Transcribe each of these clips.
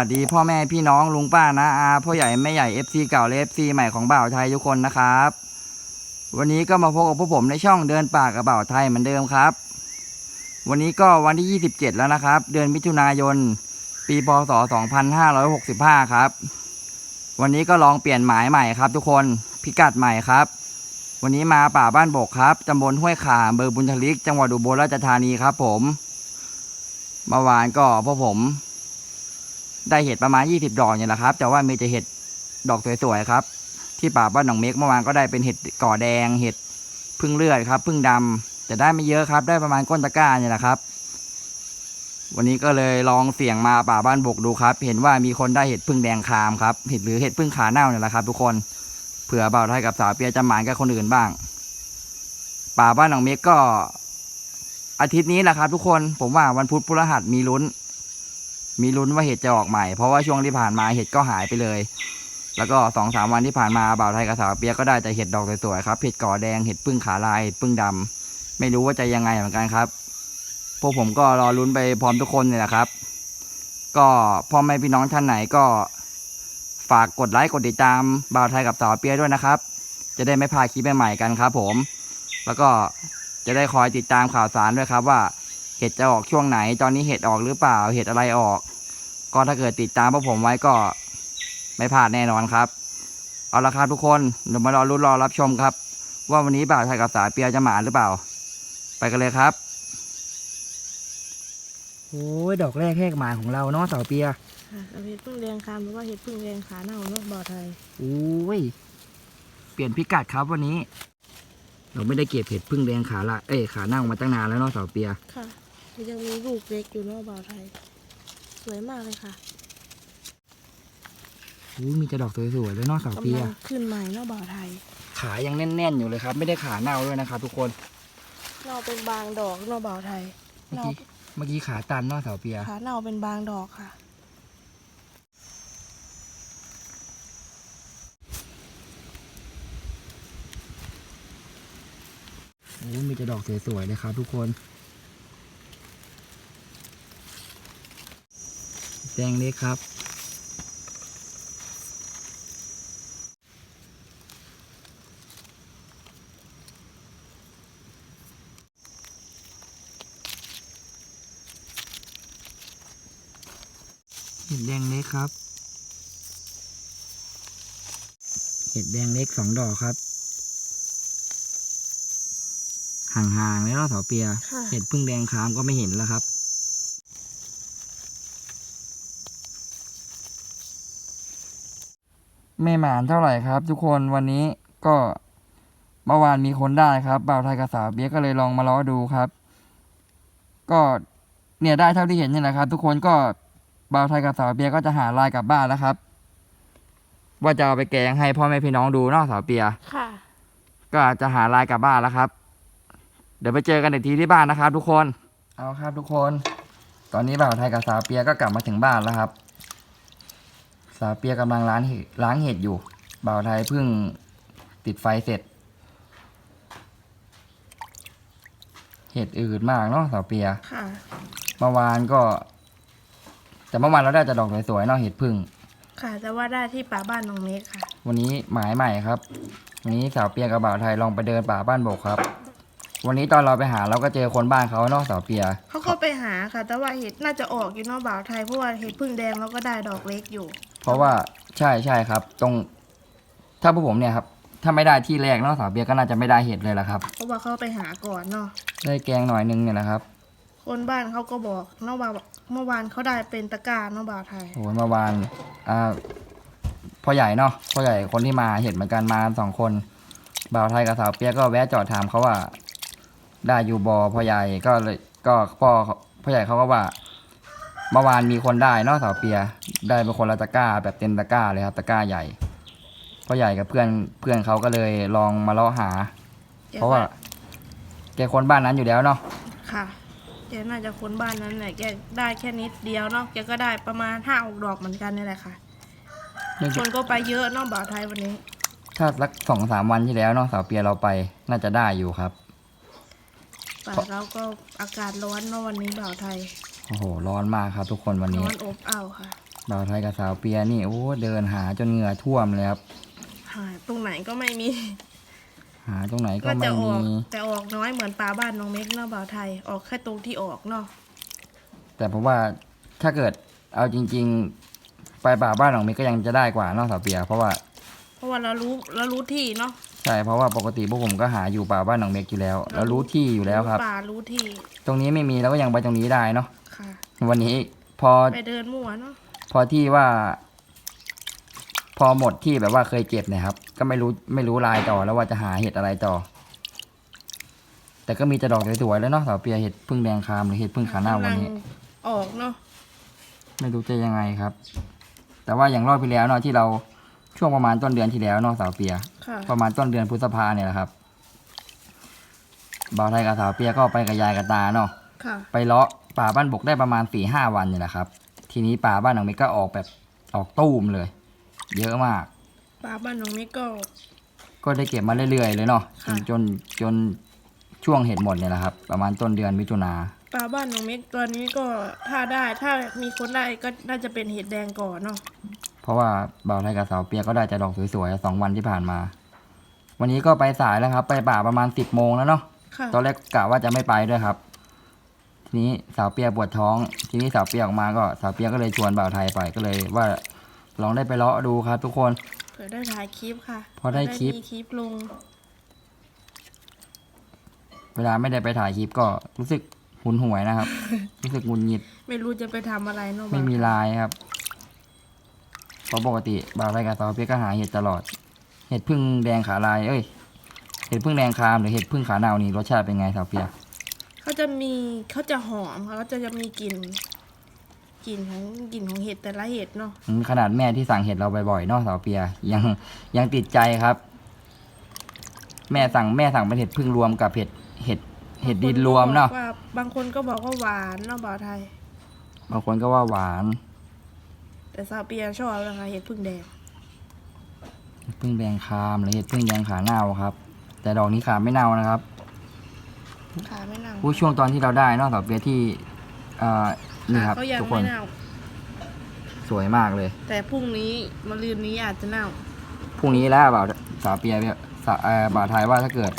สวัสดีพ่อแม่พี่น้องลุงป้านะอาพ่อใหญ่แม่ใหญ่ FC เก่าและ FC ใหม่ของบ่าวไทยทุกคนนะครับ วันนี้ก็มาพบกับพวกผมในช่องเดินป่ากับบ่าวไทยเหมือนเดิมครับ วันนี้ก็วันที่ 27 แล้วนะครับ เดือนมิถุนายน ปีพศ 2565 ครับ วันนี้ก็ลองเปลี่ยนหมายใหม่ครับ ทุกคนพิกัดใหม่ครับ วันนี้มาป่าบ้านบกครับตำบลห้วยขาเบอร์บุญทลิก จังหวัดอุบลราชธานีครับ ผมเมื่อวานก็พวกผม ได้เห็ดประมาณ 20 ดอกเนี่ยแหละครับ แต่ว่ามีแต่เห็ดดอกสวยๆครับ ที่ป่าบ้านหนองเม็กเมื่อวานก็ได้เป็นเห็ดก่อแดง เห็ดพึ่งเลือดครับ พึ่งดำแต่ได้ไม่เยอะครับ ได้ประมาณก้นตะกร้าเนี่ยแหละครับ วันนี้ก็เลยลองเสี่ยงมาป่าบ้านบกดูครับ เห็นว่ามีคนได้เห็ดพึ่งแดงคามครับ เห็ดหรือเห็ดพึ่งขาเน่าเนี่ยแหละครับ ทุกคน เผื่อเบาไทยกับสาวเปียจะหมานกับคนอื่นบ้าง ป่าบ้านหนองเม็กก็อาทิตย์นี้แหละครับ ทุกคน ผมว่าวันพุธพฤหัสมีลุ้น มีลุ้นว่าเห็ดจะออกใหม่ เพราะว่าช่วงที่ผ่านมาเห็ดก็หายไปเลย แล้วก็สองสามวันที่ผ่านมาบ่าวไทยกับสาวเปียก็ได้แต่เห็ดดอกสวยๆครับเห็ดก่อแดงเห็ดปึ้งขาลายเห็ดปึ้งดำไม่รู้ว่าจะยังไงเหมือนกันครับ พวกผมก็รอลุ้นไปพร้อมทุกคนเนี่ยแหละครับ ก็พ่อแม่พี่น้องท่านไหนก็ฝากกดไลค์กดติดตามบ่าวไทยกับสาวเปียด้วยนะครับ จะได้ไม่พลาดคลิปใหม่ๆกันครับผม แล้วก็จะได้คอยติดตามข่าวสารด้วยครับว่าเห็ดจะออกช่วงไหน ตอนนี้เห็ดออกหรือเปล่า เห็ดอะไรออก ก็ถ้าเกิดติดตามพวกผมไว้ก็ไม่พลาดแน่นอนครับ เอาละครับทุกคนเดี๋ยวมารอรุ้นรอรับชมครับ ว่าวันนี้บ่าวไทยกับสายเปียจะหมาหรือเปล่า ไปกันเลยครับโอ้ยดอกแรกแหกหมาของเราเนาะสาวเปียค่ะเอาเห็ดพึ่งแดงคามหรือว่าเห็ดพึ่งแดงขาเน่านกบ่อไทยโอ้ยเปลี่ยนพิกัดครับวันนี้ เราไม่ได้เก็บเห็ดพึ่งแดงขาละเอ้ยขาเน่ามาตั้งนานแล้วเนาะสาวเปียค่ะ ยังมีลูกเล็กอยู่นอกบ่อไทย สวยมากเลยค่ะอู้มีแต่ดอกสวยๆเลยเนาะสาวเปีกำยลังขึ้นใหม่นอกบ่อไทยขายังแน่นๆอยู่เลยครับ ไม่ได้ขาเน่าด้วยนะครับทุกคนเน่าเป็นบางดอกนอกบ่อไทยเมื่อเน่ากี้เมื่อกี้ขาตันเนาะสาวเปีย ขาเน่าเป็นบางดอกค่ะ โอ้มีแต่ดอกสวยๆเลยครับทุกคน แดงเล็กครับ เห็ดแดงเล็กครับ เห็ดแดงเล็กสองดอกครับ ห่างๆเลยเนาะเสาเปีย ค่ะ เห็ดพึ่งแดงคามก็ไม่เห็นแล้วครับ ไม่หมานเท่าไหร่ครับ ทุกคนวันนี้ก็เมื่อวานมีคนได้ครับบ่าวไทยกับสาวเบียก็เลยลองมาล้อดูครับ ก็เนี่ยได้เท่าที่เห็นนี่แหละครับ ทุกคนก็บ่าวไทยกับสาวเบียก็จะหาลายกลับบ้านแล้วครับ ว่าจะเอาไปแกงให้พ่อแม่พี่น้องดูเนาะสาวเปีย ค่ะ ก็อาจจะหาลายกลับบ้านแล้วครับ เดี๋ยวไปเจอกันอีกทีที่บ้านนะครับ ทุกคน เอาครับทุกคน ตอนนี้บ่าวไทยกับสาวเปียก็กลับมาถึงบ้านแล้วครับ สาวเปียกำลังล้างเห็ดล้างเห็ดอยู่ บ่าวไทยเพิ่งติดไฟเสร็จ เห็ดอืดมากเนาะสาวเปียค่ะ เมื่อวานก็ แต่เมื่อวานเราได้แต่ดอกสวยๆเนาะเห็ดพึ่ง ค่ะแต่ว่าได้ที่ป่าบ้านน้องเมฆค่ะ วันนี้หมายใหม่ครับ วันนี้สาวเปียกับบ่าวไทยลองไปเดินป่าบ้านบกครับ วันนี้ตอนเราไปหาเราก็เจอคนบ้านเขาเนอกสาวเปีย เขาก็ไปหาค่ะ แต่ว่าเห็ดน่าจะออกอยู่นอกบ่อไทยเพราะว่าเห็ดพึ่งแดงเราก็ได้ดอกเล็กอยู่ ราะว่าใช่ใช่ครับ ตรง ถ้าพวกผมเนี่ยครับ ถ้าไม่ได้ที่แรกเนอกสาวเปียก็น่าจะไม่ได้เห็ดเลยละครับ เพราะว่าเขาไปหาก่อนเนาะได้แกงหน่อยนึงเนี่ยนะครับ คนบ้านเขาก็บอกนอกบ่าวเมื่อวานเขาได้เป็นตะกร้านอกบ่าวไทยโอ้ยเมื่อวานอ่าพ่อใหญ่เนาะพ่อใหญ่คนที่มาเห็ดเหมือนกันมาสองคนบ่าวไทยกับสาวเปียก็แวะจอดถามเขาว่า ได้อยู่บอพ่อใหญ่ก็เลยก็พ่อพ่อใหญ่เขาก็ว่า เมื่อวานมีคนได้เนอกสาวเปีย ได้เป็นคนละตะกร้าแบบเต็มตะกร้าเลยครับตะกร้าใหญ่พ่อใหญ่กับเพื่อนเพื่อนเขาก็เลยลองมาเลาะหา เพราะว่า แกคนบ้านนั้นอยู่แล้วเนาะค่ะแกน่าจะคนบ้านนั้นแหละแกได้แค่นิดเดียวเนาะแกก็ได้ประมาณห้าหกดอกเหมือนกันนี่แหละค่ะเนื่องคจากนก็ไปเยอะเนาะบ่าวไทยวันนี้ ถ้าสักสองสามวันที่แล้วเนาะสาวเปียเราไปน่าจะได้อยู่ครับป่าเราก็อากาศร้อนเนาะวันนี้บ่าวไทย โอ้โห ร้อนมากครับทุกคนวันนี้ร้อนอบอ้าวค่ะ บ่าวไทยกับสาวเปียนี่โอ้เดินหาจนเหงื่อท่วมเลยครับ หาตรงไหนก็ไม่มี หาตรงไหนก็ก็ไม่จะอมี อกแต่ออกน้อยเหมือนปลาบ้านน้องเม็กเนาะบ่าวไทย ออกแค่ตรงที่ออกเนาะ แต่ผมว่าถ้าเกิดเอาจริง ๆ ไปป่าบ้านของมิกก็ยังจะได้กว่าเนอกสาวเปีย เพราะว่าเพราะว่าเรารู้เรารู้ที่เนาะใช่เพราะว่าปกติพวกผมก็หาอยู่ป่าบ้านหนองเม็กอยู่แล้ว แล้วรู้ที่อยู่แล้วครับป่ารู้ที่ ตรงนี้ไม่มีเราก็ยังไปตรงนี้ได้เนาะ ค่ะ วันนี้พอไปเดินมั่วเนาะพอที่ว่า พอหมดที่แบบว่าเคยเก็บเนะครับ ก็ไม่รู้ไม่รู้ลายต่อแล้วว่าจะหาเห็ดอะไรต่อ แต่ก็มีจะดอกสวยๆแล้วเนาะสาวเปียเห็ดพึ่งแดงคามหรือเห็ดพึ่งขาหน้าวันนี้กำลังออกเนาะไม่รู้จะยังไงครับ แต่ว่าอย่างรอบที่แล้วเนาะที่เราช่วงประมาณต้นเดือนที่แล้วเนาะสาวเปีย ค่ะประมาณต้นเดือนพฤษภาเนี่ยแหละครับบ่าวไทยกับสาวเปียก็ไปกับยายกับตาเนาะ ค่ะ ไปเลาะ ป่าบ้านบกได้ประมาณสี่ห้าวันเนี่ยแหละครับ ทีนี้ป่าบ้านหนองเมกก็ออกแบบออกตู้มเลย เยอะมาก ปลาบ้านน้องเม็กก็ ก็ได้เก็บมาเรื่อยๆเลยเนาะจค่ะนจนจนช่วงเห็ดหมดเนี่ยแหละครับ ประมาณต้นเดือนมิถุนาปลาบ้านน้องเม็กตอนนี้ก็ถ้าได้ถ้ามีคนได้ก็น่าจะเป็นเห็ดแดงก่อนเนาะเพราะว่าบ่าวไทยกับสาวเปียก็ได้แต่ดอกสวยๆสองวันที่ผ่านมา วันนี้ก็ไปสายแล้วครับ ไปป่าประมาณสิบโมงแล้วเนาะค่ะตอนแรกกะว่าจะไม่ไปด้วยครับ ทีนี้สาวเปียปวดท้อง ทีนี้สาวเปียออกมาก็สาวเปียก็เลยชวนบ่าวไทยไปก็เลยว่าลองได้ไปเลาะดูครับ ทุกคน เผื่อได้ถ่ายคลิปค่ะพอได้คลิป มีคลิปลง เวลาไม่ได้ไปถ่ายคลิปก็รู้สึกหุนหวยนะครับ รู้สึกหงุนหงิด ไม่รู้จะไปทำอะไรเนาะไม่มีลายครับเพราะปกติบ่าวไทยกับสาวเปียก็หาเห็ดตลอด เห็ดพึ่งแดงขาลาย เอ้ย เห็ดพึ่งแดงคามหรือเห็ดพึ่งขาเนานี่รสชาติเป็นไงสาวเปีย เขาจะมีเขาจะหอมเขาจะจะมีกลิ่นกลิ่นของกลิ่นของเห็ดแต่ละเห็ดเนาะอืมขนาดแม่ที่สั่งเห็ดเราบ่อยๆเนอกสาวเปีย ยังยังติดใจครับ แม่สั่งแม่สั่งเป็นเห็ดพึ่งรวมกับเห็ดเห็ดเห็ดดินรวมเนาะบงคก็บอกว่าบางคนก็บอกว่าหวานเนาะบ่าวไทย บางคนก็ว่าหวานแต่ซาเปียชอบนะคะเห็ดพึ่งแดงเห็ดพึ่งแดงคามหรือเห็ดพึ่งแดงขาเน่าครับ แต่ดอกนี้ขาไม่เน่านะครับ ขาไม่เน่าผู้ช่วงตอนที่เราได้เนอกสาวเปียที่เอ่อนี่ครับ ขาก็ยังทุกคไม่นเน่า สวยมากเลยแต่พรุ่งนี้มะรืนนี้อาจจะเน่า พรุ่งนี้แล้วบ่าวสาวเปียสาวเอ่อบ่าวไทยว่าถ้าเกิด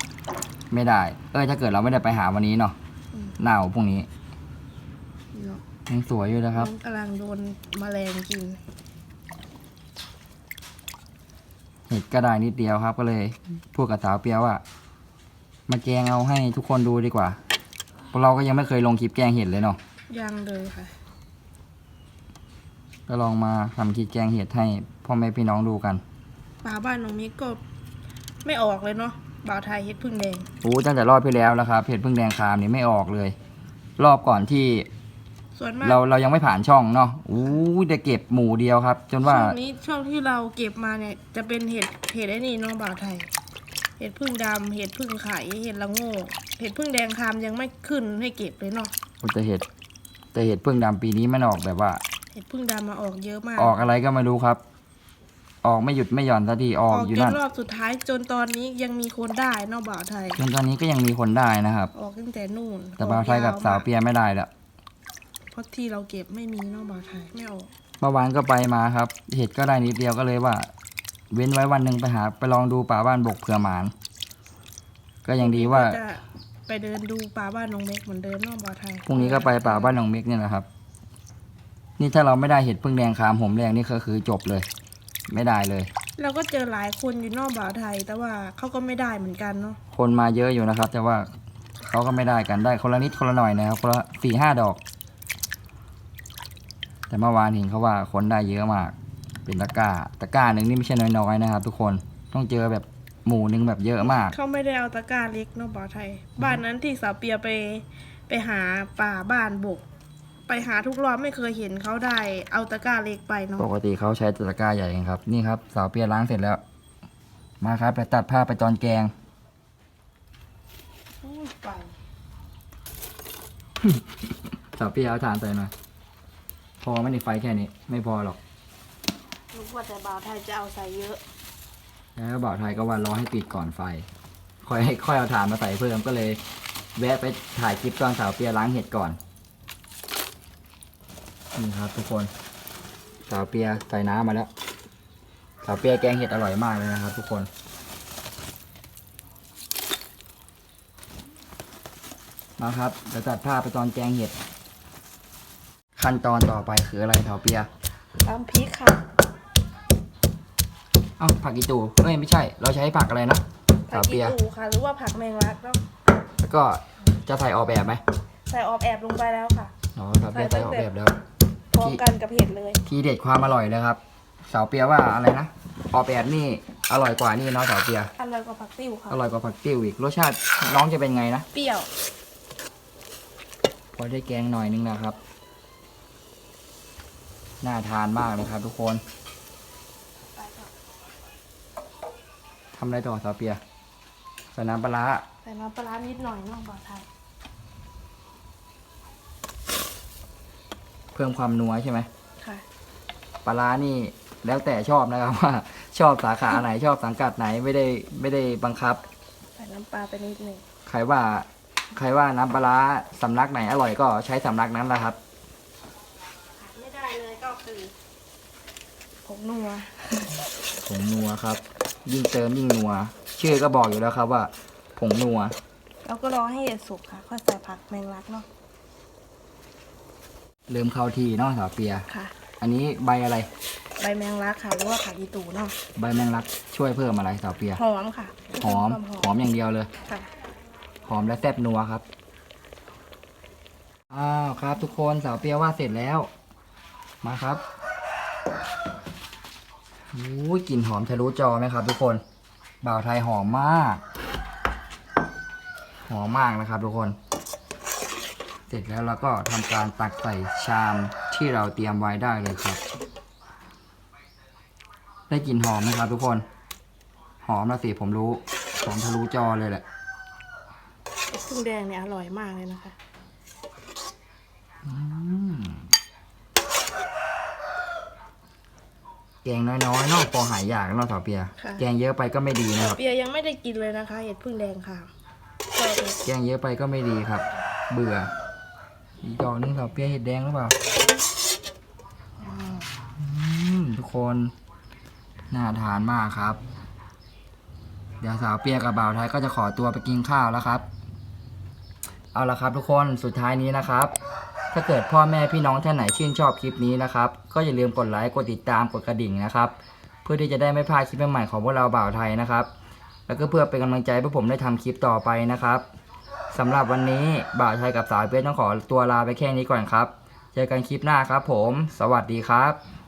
ไม่ได้ เอ้ยถ้าเกิดเราไม่ได้ไปหาวันนี้เนาะอืมเน่าพรุ่งนี้เนาะยังสวยอยู่นะครับน้องกำลังโดนแมลงกินเห็ดก็ได้นิดเดียวครับ ก็เลยพูดกับสาวเปียว่า มาแกงเอาให้ทุกคนดูดีกว่าเพราะเราก็ยังไม่เคยลงคลิปแกงเห็ดเลยเนาะยังเลยค่ะ ก็ลองมาทำคลิปแกงเห็ดให้พ่อแม่พี่น้องดูกันปลาบ้านน้องมิกก็ไม่ออกเลยเนาะบ่าวไทยเห็ดพึ่งแดงโอ้ตั้งแต่รอบที่แล้วแล้วครับเห็ดพึ่งแดงคามนี่ไม่ออกเลย รอบก่อนที่ส่วนมากเราเรายังไม่ผ่านช่องเนาะอู้ยแต่เก็บหมูเดียวครับ จนว่าช่วงนี้ช่วงที่เราเก็บมาเนี่ยจะเป็นเห็ดเห็ดไอ้นี่เน้องบ่าวไทย เห็ดพึ่งดำเห็ดพึ่งไข่เห็ดละโง่เห็ดพึ่งแดงคามยังไม่ขึ้นให้เก็บเลยเนาะแต่เห็ดแต่เห็ดพึ่งดำปีนี้มันออกแบบว่า เห็ดพึ่งดำมาออกเยอะมาก ออกอะไรก็ไม่รู้ครับ ออกไม่หยุดไม่หย่อนสักทีออออกกอยู่จนั่นนรอบสุดท้ายจนตอนนี้ยังมีคนได้เนอกบ่าวไทย จนตอนนี้ก็ยังมีคนได้นะครับ ออกตั้งแต่นู่น แต่บ่าวไทยกับสาวเปียไม่ได้แล้วเพราะที่เราเก็บไม่มีเนอกบ่าวไทยไม่ออกเมื่อวานก็ไปมาครับ เห็ดก็ได้นิดเดียวก็เลยว่า เว้นไว้วันหนึ่งไปหา ไปลองดูป่าบ้านบกเผื่อหมาน ก็ยังดีว่าจะไปเดินดูป่าบ้านนงเม็กเหมือนเดิมเนอกบ่าวไทยพรุ่งนี้ก็ไปป่าบ้านหนองเม็กเนี่ยนะครับ นี่ถ้าเราไม่ได้เห็ดพึ่งแดงคามผมแดงนี่ก็คือจบเลย ไม่ได้เลย เราก็เจอหลายคนอยู่นอกบ่าวไทย แต่ว่าเขาก็ไม่ได้เหมือนกันเนาะคนมาเยอะอยู่นะครับ แต่ว่าเขาก็ไม่ได้กันได้คนละนิดคนละหน่อยนะครับคนละสี่ห้าดอก แต่เมื่อวานเห็นเขาว่าคนได้เยอะมาก เป็นตะกร้าตะกร้าหนึ่งนี่ไม่ใช่น้อยๆนะครับ ทุกคนต้องเจอแบบหมู่หนึ่งแบบเยอะมาก เขาไม่ได้เอาตะกร้าเล็กเนอกบ่าวไทย บ้านนั้นที่สาวเปียไปไปหาป่าบ้านบก ไปหาทุกรอบไม่เคยเห็นเขาได้เอาตะกร้าเล็กไปเนาะปกติเขาใช้ตะกร้าใหญ่กันครับ นี่ครับสาวเปียล้างเสร็จแล้ว มาครับ ไปตัดผ้าไปตอนแกงโอ้ยไปสาวเปียเอาถ่านใส่หน่อยพอไหม่ในไฟแค่นี้ ไม่พอหรอก รู้ว่าแต่บ่าวไทยจะเอาใส่เยอะ แล้วบ่าวไทยก็ว่ารอให้ปิดก่อนไฟ ค่อยให้ค่อยเอาถ่านมาใส่เพิ่มก็เลย แวะไปถ่ายคลิปตอนสาวเปียล้างเห็ดก่อน นี่ครับทุกคน สาวเปียใส่น้ำมาแล้ว สาวเปียแกงเห็ดอร่อยมากเลยนะครับทุกคนมาครับเดี๋ยวตัดภาพไปตอนแกงเห็ด ขั้นตอนต่อไปคืออะไรสาวเปียตำพริกค่ะเอ้าผักอีตูเอ้ยไม่ใช่ เราใช้ผักอะไรนะผัสากวอีเปีย ตูค่ะ หรือว่าผักแมงลักเนาะแล้วก็จะใส่ออกแบบไหมใส่ออบแอบลงไปแล้วค่ะ อ๋อสาวเปียใส่ออกแบบแล้ว พร้อมกันกับเห็ดเลย ทีเด็ดความอร่อยเลยครับสาวเปียว่าอะไรนะออกแบบนี่อร่อยกว่านี่เนาะสาวเปีย อร่อยกว่าผักติ้วค่ะ อร่อยกว่าผักติ้วอีกรสชาติน้องจะเป็นไงนะ เปรี้ยว พอได้แกงหน่อยนึงนะครับ น่าทานมากเลยครับทุกคนำอะไรต่อสาวเปียใส่น้ำปลาร้าใส่น้ำปลาร้านิดหน่อยน้องบ่าวไทยเพิ่มความนัวใช่ไหมค่ะ ปลาร้านี่แล้วแต่ชอบนะครับว่า ชอบสาขาไหนชอบสังกัดไหนไม่ได้ไม่ได้บังคับ ใส่น้ำปลาไปนิดหนึ่งใครว่า ใครว่าน้ำปลาร้าสำนักไหนอร่อยก็ใช้สำนักนั้นแหละครับ ขาดไม่ได้เลยก็คือผงนัว ผงนัวครับ ยิ่งเติมยิ่งนัว ชื่อก็บอกอยู่แล้วครับว่าผงนัวแล้วก็รอให้เห็ดสุกค่ะค่อยใส่ผักแมงลักเนาะเริ่มเข้าที่เนาะสาวเปีย ค่ะ อันนี้ใบอะไร ใบแมงลักค่ะหรือว่าผักอีตูเนาะใบแมงลักช่วยเพิ่มอะไรสาวเปีย หอมค่ะหอมเพิ่ควาหอมอย่างเดียวเลย ค่ะหอมและแซ่บนัวครับ อ้าวครับ ทุกคนสาวเปียว่าเสร็จแล้ว มาครับโอ้กลิ่นหอมทะลุจอไหมครับทุกคน บ่าวไทยหอมมาก หอมมากนะครับทุกคน เสร็จแล้วเราก็ทำการตักใส่ชามที่เราเตรียมไว้ได้เลยครับ ได้กลิ่นหอมไหมครับทุกคน หอมแล้วสิผมรู้ หอมทะลุจอเลยแหละพึ่งแดงเนี่ยอร่อยมากเลยนะคะ แกงน้อยๆเนอกพอหายอยากเนอกสาวเปีย ค่ะ แกงเยอะไปก็ไม่ดีนะครับ เปียยังไม่ได้กินเลยนะคะ เห็ดพึ่งแดงค่ะชอบเลยแกงเยอะไปก็ไม่ดีครับ เบื่ออีกดอกนึงสาวเปียเห็ดแดงหรือเปล่าอืมทุกคนน่าทานมากครับ เดี๋ยวสาวเปียกับบ่าวไทยก็จะขอตัวไปกินข้าวแล้วครับ เอาละครับทุกคนสุดท้ายนี้นะครับ ถ้าเกิดพ่อแม่พี่น้องท่านไหนชื่นชอบคลิปนี้นะครับ ก็อย่าลืมกดไลค์ กดติดตาม กดกระดิ่งนะครับ เพื่อที่จะได้ไม่พลาดคลิปใหม่ๆของพวกเราบ่าวไทยนะครับ แล้วก็เพื่อเป็นกำลังใจให้ผมได้ทำคลิปต่อไปนะครับสำหรับวันนี้บ่าวไทยกับสาวเปียต้องขอตัวลาไปแค่นี้ก่อนครับ เจอกันคลิปหน้าครับผม สวัสดีครับ